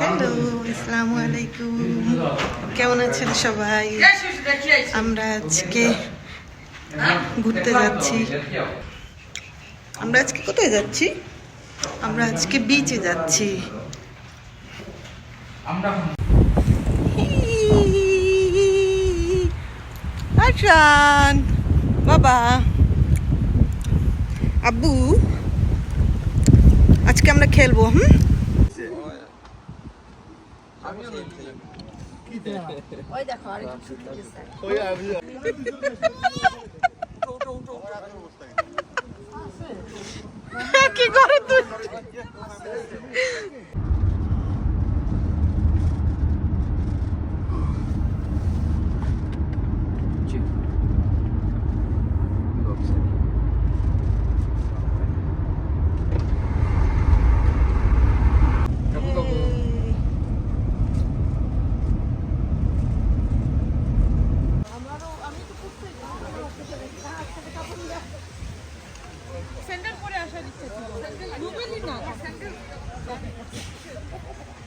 Hello আসসালামু আলাইকুম কেমন আছেন সবাই? আমরা আজকে ঘুরতে যাচ্ছি। আমরা আজকে কোথায় যাচ্ছি? আমরা আজকে বিচে যাচ্ছি। আসান বাবা। আব্বু, আজকে আমরা খেলব, হুম? ওই দেখো আরেকজন ছুটে গেছে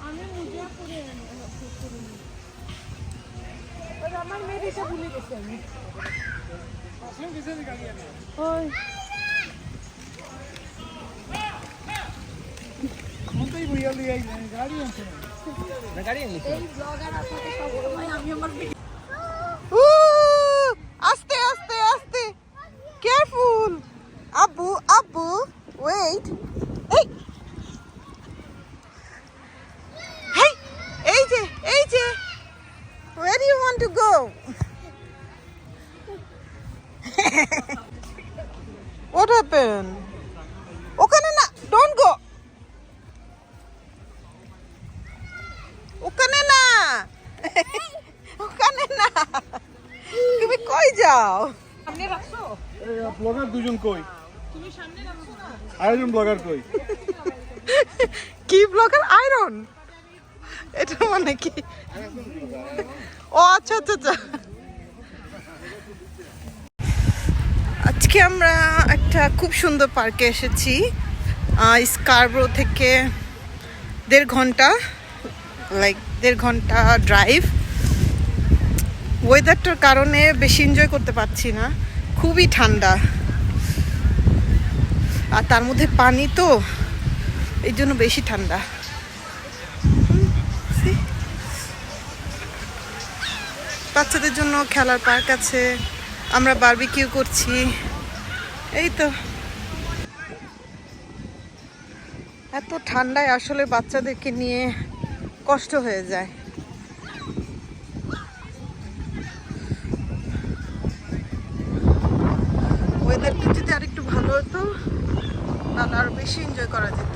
আমি মুজা পরে আমার মেয়ের গেছি আমি ওই এই ব্লগার আপনাকে আমি আমার happened ওখানে না don't go. ওখানে না। ওখানে না। তুমি কই যাও? সামনে রাখছো? ব্লগার দুজন কই? তুমি সামনে রাখছো না? আরেকজন ব্লগার কই? কি ব্লগার আয়রন এটা মানে কি? ও আচ্ছা আচ্ছা আচ্ছা। আজকে আমরা একটা খুব সুন্দর পার্কে এসেছি স্কারব্রো থেকে দেড় ঘণ্টা লাইক দেড় ঘণ্টা ড্রাইভ ওয়েদারটার কারণে বেশি এনজয় করতে পারছি না, খুবই ঠান্ডা। আর তার মধ্যে পানি তো এই জন্য বেশি ঠান্ডা। বাচ্চাদের জন্য খেলার পার্ক আছে, আমরা বারবিকিউ করছি। এই তো। এত ঠান্ডায় আসলে বাচ্চাদেরকে নিয়ে কষ্ট হয়ে যায়। ওয়েদারটা যদি আরেকটু ভালো হতো, তাহলে আরও বেশি এনজয় করা যেত।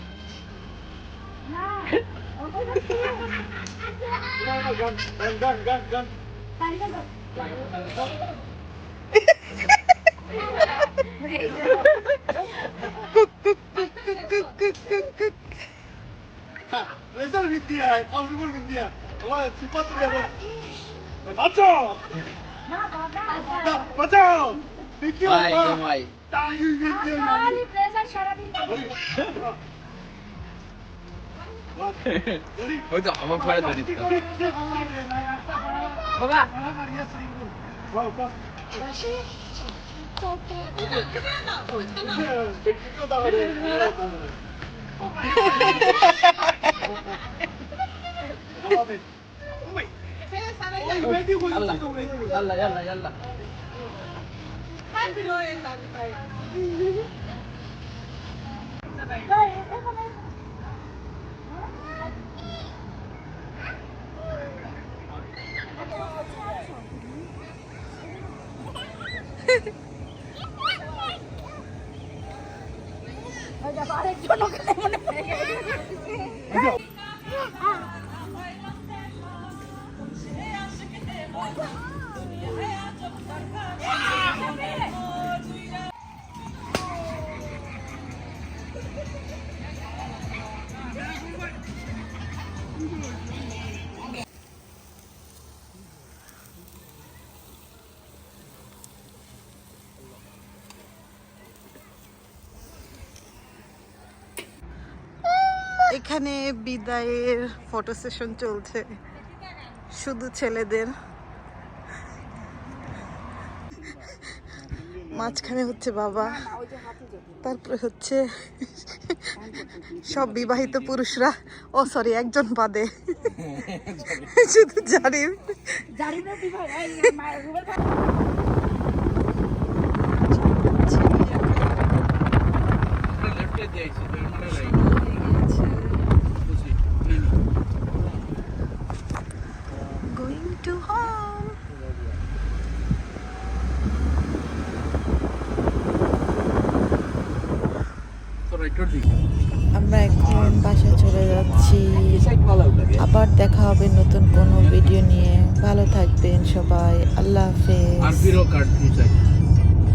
꾹꾹꾹꾹꾹꾹꾹 왼손 밑이야 아 얼굴 밑이야 와 뒷바퀴라고 맞죠? 맞아 맞아 느끼 오빠 나 이거 이거 বাবা আল্লাহ আল্লাহ আল্লাহ ওই দেখো আরেকজন ওখানে মনে পড়ে এখানে বিদায়ের ফটো সেশন চলছে। শুধু ছেলেদের। মাঝখানে হচ্ছে বাবা, তারপরে হচ্ছে সব বিবাহিত পুরুষরা। ও সরি একজন বাদে। শুধু জারিম। জারিমের আমরা এখন বাসায় চলে যাচ্ছি। আবার দেখা হবে নতুন কোনো ভিডিও নিয়ে। ভালো থাকবেন সবাই। আল্লাহ হাফেজ।